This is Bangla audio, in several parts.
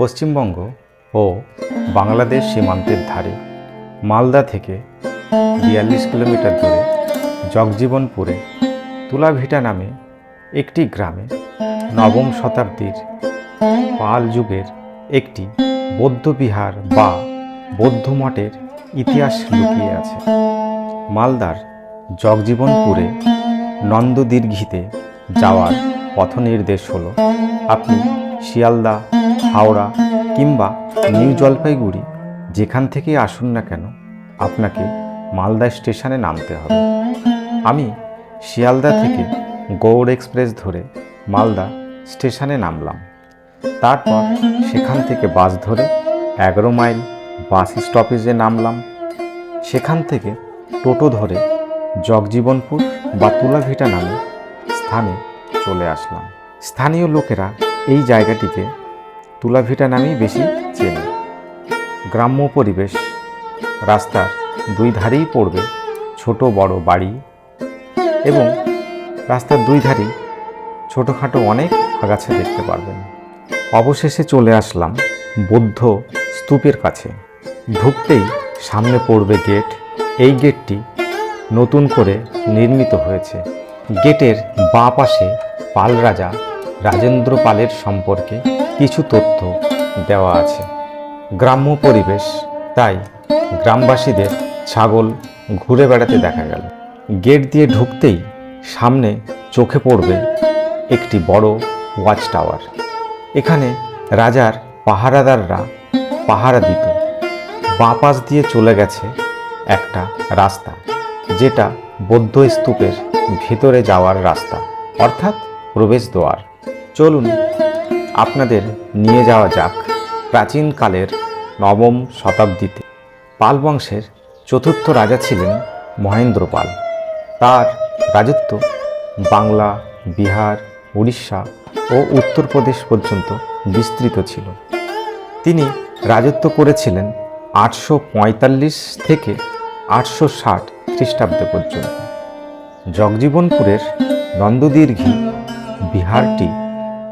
পশ্চিমবঙ্গ ও বাংলাদেশ সীমান্তের ধারে মালদা থেকে বিয়াল্লিশ কিলোমিটার দূরে জগজীবনপুরে তুলাভিটা নামে একটি গ্রামে নবম শতাব্দীর পাল যুগের একটি বৌদ্ধবিহার বা বৌদ্ধ মঠের ইতিহাস লুকিয়ে আছে। মালদার জগজীবনপুরে নন্দদীর্ঘিতে যাওয়ার পথ নির্দেশ হলো, আপনি শিয়ালদা, হাওড়া কিংবা নিউ জলপাইগুড়ি, যেখান থেকে আসুন না কেন, আপনাকে মালদা স্টেশনে নামতে হবে। আমি শিয়ালদা থেকে গৌড় এক্সপ্রেস ধরে মালদা স্টেশনে নামলাম। তারপর সেখান থেকে বাস ধরে এগারো মাইল বাস স্টপেজে নামলাম। সেখান থেকে টোটো ধরে জগজীবনপুর বা তুলাভিটা নামে স্থানে চলে আসলাম। স্থানীয় লোকেরা এই জায়গাটিকে তুলাভিটা নামেই বেশি চেনে। গ্রাম্য পরিবেশ, রাস্তার দুই ধারেই পড়বে ছোট বড় বাড়ি এবং রাস্তার দুই ধারেই ছোটোখাটো অনেক আগাছা দেখতে পারবেন। অবশেষে চলে আসলাম বৌদ্ধ স্তূপের কাছে। ঢুকতেই সামনে পড়বে গেট। এই গেটটি নতুন করে নির্মিত হয়েছে। গেটের বাঁ পাশে পাল রাজা রাজেন্দ্র পালের সম্পর্কে কিছু তথ্য দেওয়া আছে। গ্রাম্য পরিবেশ, তাই গ্রামবাসীদের ছাগল ঘুরে বেড়াতে দেখা গেল। গেট দিয়ে ঢুকতেই সামনে চোখে পড়বে একটি বড় ওয়াচ টাওয়ার। এখানে রাজার পাহারাদাররা পাহারা দিত। বাঁ পাশ দিয়ে চলে গেছে একটা রাস্তা, যেটা বৌদ্ধ স্তূপের ভেতরে যাওয়ার রাস্তা, অর্থাৎ প্রবেশদ্বার। চলুন, আপনাদের নিয়ে যাওয়া যাক প্রাচীনকালের নবম শতাব্দীতে। পাল বংশের চতুর্থ রাজা ছিলেন মহেন্দ্র পাল তার রাজত্ব বাংলা, বিহার, উড়িষ্যা ও উত্তরপ্রদেশ পর্যন্ত বিস্তৃত ছিল। তিনি রাজত্ব করেছিলেন আটশো পঁয়তাল্লিশ থেকে আটশো ষাট খ্রিস্টাব্দে পর্যন্ত। জগজীবনপুরের নন্দদীর্ঘী বিহারটি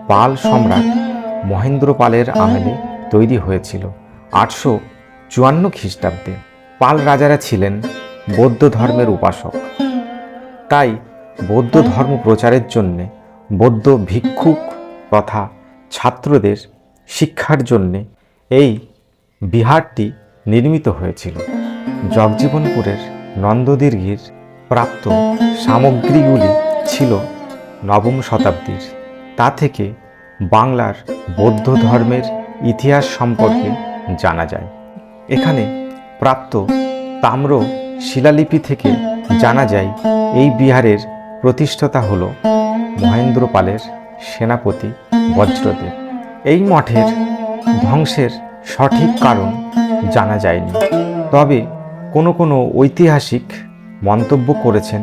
পাল সম্রাট মহেন্দ্র পালের আমলে তৈরি হয়েছিল আটশো চুয়ান্ন খ্রিস্টাব্দে। পাল রাজারা ছিলেন বৌদ্ধ ধর্মের উপাসক। তাই বৌদ্ধ ধর্ম প্রচারের জন্যে বৌদ্ধ ভিক্ষুক তথা ছাত্রদের শিক্ষার জন্যে এই বিহারটি নির্মিত হয়েছিল। জগজীবনপুরের নন্দদীর্ঘির প্রাপ্ত সামগ্রীগুলি ছিল নবম শতাব্দীর। তা থেকে বাংলার বৌদ্ধ ধর্মের ইতিহাস সম্পর্কে জানা যায়। এখানে প্রাপ্ত তাম্র শিলালিপি থেকে জানা যায়, এই বিহারের প্রতিষ্ঠাতা হল মহেন্দ্র পালের সেনাপতি বজ্রদেব। এই মঠের ধ্বংসের সঠিক কারণ জানা যায়নি। তবে কোনো কোনো ঐতিহাসিক মন্তব্য করেছেন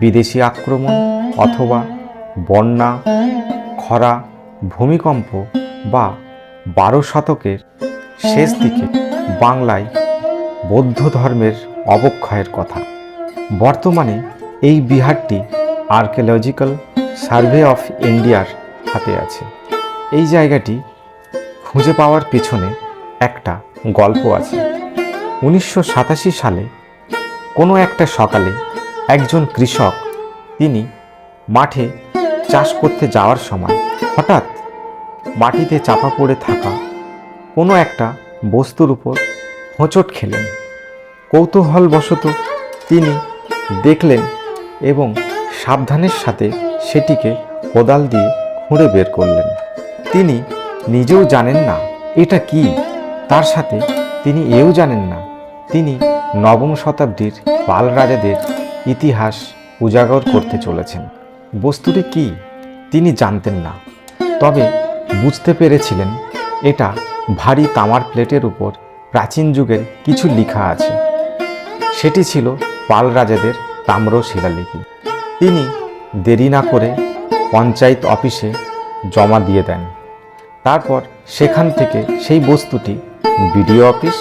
বিদেশি আক্রমণ অথবা বন্যা খরা, ভূমিকম্প বা বারো শতকের শেষ দিকে বাংলায় বৌদ্ধ ধর্মের অবক্ষয়ের কথা। বর্তমানে এই বিহারটি আর্কিওলজিক্যাল সার্ভে অফ ইন্ডিয়ার হাতে আছে। এই জায়গাটি খুঁজে পাওয়ার পেছনে একটা গল্প আছে। উনিশশো সাতাশি সালে কোনো একটা সকালে একজন কৃষক, তিনি মাঠে চাষ করতে যাওয়ার সময় হঠাৎ মাটিতে চাপা পড়ে থাকা কোনো একটা বস্তুর উপর হোঁচট খেলেন। কৌতূহলবশত তিনি দেখলেন এবং সাবধানের সাথে সেটিকে কোদাল দিয়ে খুঁড়ে বের করলেন। তিনি নিজেও জানেন না এটা কি। তার সাথে তিনি এও জানেন না, তিনি নবম শতাব্দীর পাল রাজাদের ইতিহাস উজাগর করতে চলেছেন। বস্তুটি কি, তিনি জানতেন না। তবে বুঝতে পেরেছিলেন, এটা ভারী তামার প্লেটের উপর প্রাচীন যুগের কিছু লেখা আছে। সেটি ছিল পাল রাজাদের তাম্র শিলালিপি। তিনি দেরি না করে পঞ্চায়েত অফিসে জমা দিয়ে দেন। তারপর সেখান থেকে সেই বস্তুটি বিডিও অফিস,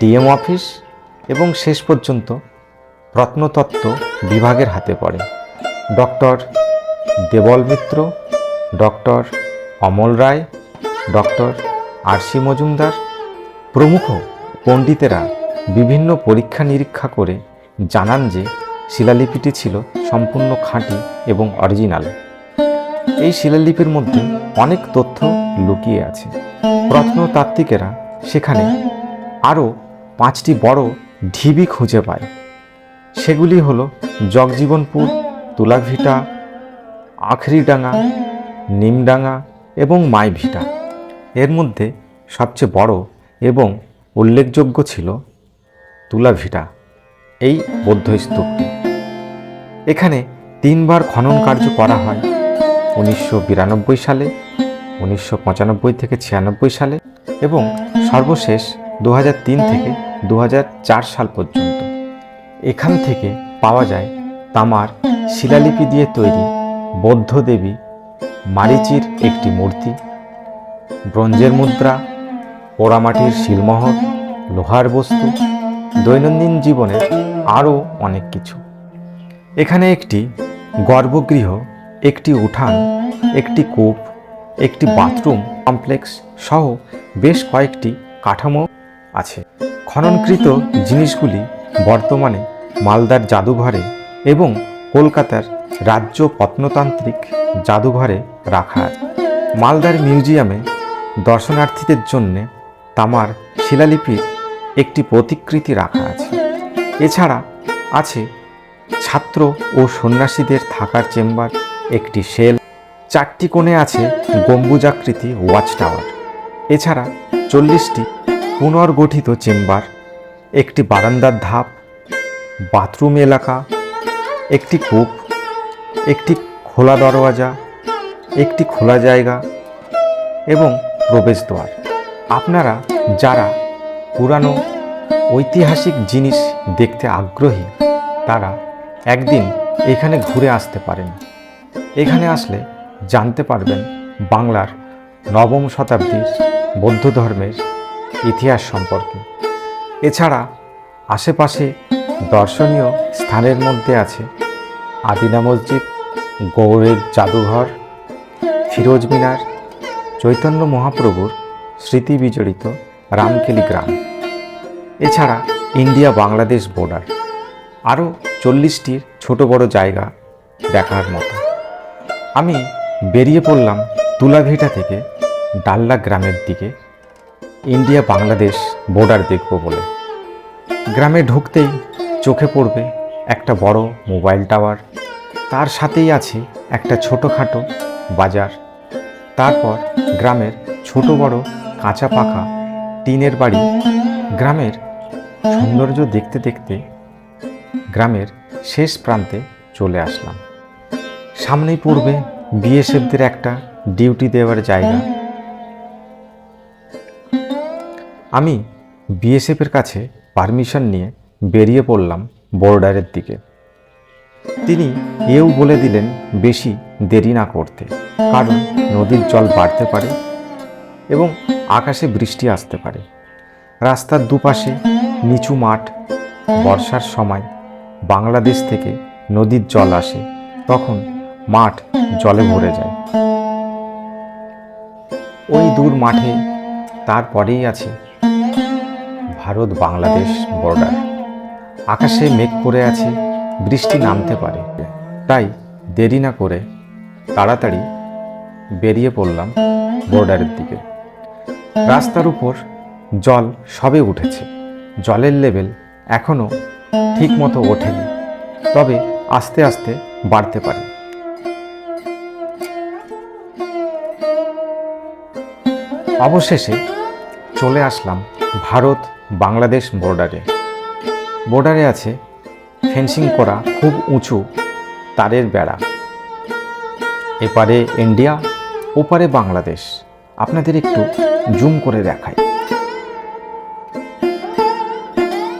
ডিএম অফিস এবং শেষ পর্যন্ত প্রত্নতত্ত্ব বিভাগের হাতে পড়ে। Doctor Debal Mitra, doctor Amal Ray, doctor RC Majumdar প্রমুখ পণ্ডিতেরা বিভিন্ন পরীক্ষা নিরীক্ষা করে জানান যে শিলালিপিটি ছিল সম্পূর্ণ খাঁটি এবং অরিজিনাল এই শিলালিপির মধ্যে অনেক তথ্য লুকিয়ে আছে। প্রত্নতাত্ত্বিকেরা সেখানে আরও পাঁচটি বড় ঢিবি খুঁজে পায়। সেগুলি হলো জগজীবনপুর তুলাভিটা আখরিডাঙ্গা নিমডাঙ্গা এবং মাইভিটা এর মধ্যে সবচেয়ে বড় এবং উল্লেখযোগ্য ছিল তুলাভিটা এই বৌদ্ধ স্তূপটি। এখানে তিনবার খনন কার্য করা হয়, উনিশশো বিরানব্বই সালে, উনিশশো পঁচানব্বই থেকে ছিয়ানব্বই সালে এবং সর্বশেষ দু হাজার তিন থেকে দু হাজার চার সাল পর্যন্ত। এখান থেকে পাওয়া যায় তামার শিলালিপি দিয়ে তৈরি বৌদ্ধ দেবী মারিচির একটি মূর্তি, ব্রোঞ্জের মুদ্রা, পোড়ামাটির শিলমোহর, লোহার বস্তু, দৈনন্দিন জীবনের আরও অনেক কিছু। এখানে একটি গর্ভগৃহ, একটি উঠান, একটি কূপ, একটি বাথরুম কমপ্লেক্স সহ বেশ কয়েকটি কাঠামো আছে। খননকৃত জিনিসগুলি বর্তমানে মালদার জাদুঘরে এবং কলকাতার রাজ্য প্রত্নতান্ত্রিক জাদুঘরে রাখা মালদার মিউজিয়ামে দর্শনার্থীদের জন্যে তামার শিলালিপির একটি প্রতিকৃতি রাখা আছে। এছাড়া আছে ছাত্র ও সন্ন্যাসীদের থাকার চেম্বার, একটি সেল, চারটি কোণে আছে গম্বুজাকৃতি ওয়াচ টাওয়ার এছাড়া চল্লিশটি পুনর্গঠিত চেম্বার, একটি বারান্দার ধাপ, বাথরুম এলাকা একটি কূপ, একটি খোলা দরওয়াজা, একটি খোলা জায়গা এবং প্রবেশদ্বার। আপনারা যারা পুরানো ঐতিহাসিক জিনিস দেখতে আগ্রহী, তারা একদিন এখানে ঘুরে আসতে পারেন। এখানে আসলে জানতে পারবেন বাংলার নবম শতাব্দীর বৌদ্ধ ধর্মের ইতিহাস সম্পর্কে। এছাড়া আশেপাশে দর্শনীয় স্থানের মধ্যে আছে আদিনা মসজিদ গৌড়ের জাদুঘর, ফিরোজ মিনার, চৈতন্য মহাপ্রভুর স্মৃতি বিজড়িত রামকেলি গ্রাম। এছাড়া ইন্ডিয়া বাংলাদেশ বর্ডার আরও চল্লিশটির ছোট বড় জায়গা দেখার মতো। আমি বেরিয়ে পড়লাম তুলাভিটা থেকে ডাল্লা গ্রামের দিকে। ইন্ডিয়া বাংলাদেশ বর্ডার দেখব বলে। গ্রামে ঢুকতেই চোখে পড়বে একটা বড় মোবাইল টাওয়ার। তার সাথেই আছে একটা ছোটোখাটো বাজার। তারপর গ্রামের ছোট বড় কাঁচা পাকা টিনের বাড়ি। গ্রামের সৌন্দর্য দেখতে দেখতে গ্রামের শেষ প্রান্তে চলে আসলাম। সামনেই পড়বে বিএসএফদের একটা ডিউটি দেওয়ার জায়গা। আমি বিএসএফের কাছে পারমিশন নিয়ে বেরিয়ে পড়লাম বর্ডারের দিকে। তিনি এও বলে দিলেন, বেশি দেরি না করতে, কারণ নদীর জল বাড়তে পারে এবং আকাশে বৃষ্টি আসতে পারে। রাস্তার দুপাশে নিচু মাঠ, বর্ষার সময় বাংলাদেশ থেকে নদীর জল আসে, তখন মাঠ জলে ভরে যায়। ওই দূর মাঠে তারপরেই আছে ভারত বাংলাদেশ বর্ডার। আকাশে মেঘ করে আছে, বৃষ্টি নামতে পারে। তাই দেরি না করে তাড়াতাড়ি বেরিয়ে পড়লাম বর্ডারের দিকে। রাস্তার উপর জল সবে উঠেছে। জলের লেভেল এখনও ঠিক মতো ওঠেনি, তবে আস্তে আস্তে বাড়তে পারে। অবশেষে চলে আসলাম ভারত বাংলাদেশ বর্ডারে। বর্ডারে আছে ফেন্সিং করা খুব উঁচু তারের বেড়া। এপারে ইন্ডিয়া, ওপারে বাংলাদেশ। আপনাদের একটু জুম করে দেখাই।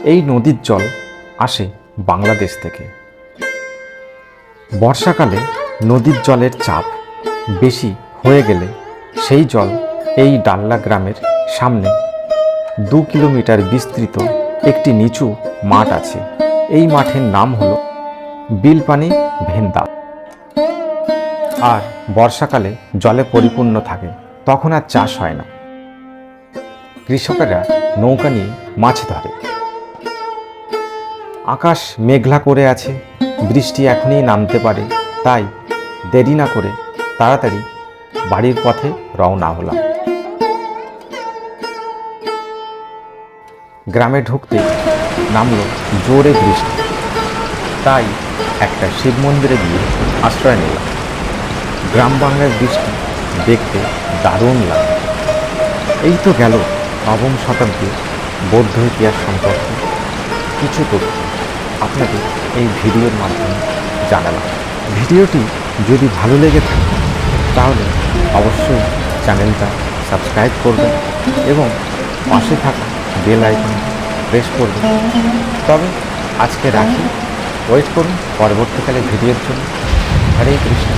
এই নদীর জল আসে বাংলাদেশ থেকে। বর্ষাকালে নদীর জলের চাপ বেশি হয়ে গেলে সেই জল এই ডাল্লা গ্রামের সামনে দু কিলোমিটার বিস্তৃত একটি নিচু মাঠ আছে। এই মাঠের নাম হলো বিলপানি ভেন্দা। আর বর্ষাকালে জলে পরিপূর্ণ থাকে, তখন আর চাষ হয় না। কৃষকেরা নৌকা নিয়ে মাছ ধরে। আকাশ মেঘলা করে আছে, বৃষ্টি এখনই নামতে পারে, তাই দেরি না করে তাড়াতাড়ি বাড়ির পথে রওনা হলাম। গ্রামে ঢুকতে নামলো জোরে বৃষ্টি। তাই একটা শিব মন্দিরে গিয়ে আশ্রয় নিলাম। গ্রাম বাংলার বৃষ্টি দেখতে দারুণ লাগে। এই তো গেল নবম শতাব্দীর বৌদ্ধ ইতিহাস সম্পর্কে কিছু তথ্য। আপনাদের এই ভিডিওর মাধ্যমে জানালাম। ভিডিওটি যদি ভালো লেগে থাকে, তাহলে অবশ্যই চ্যানেলটা সাবস্ক্রাইব করবেন এবং পাশে থাকা বেল আইকন প্রেস করুন তবে আজকে রাখি। ওয়েট করুন। পরবর্তীকালে ভিডিওর জন্য। হরে কৃষ্ণ।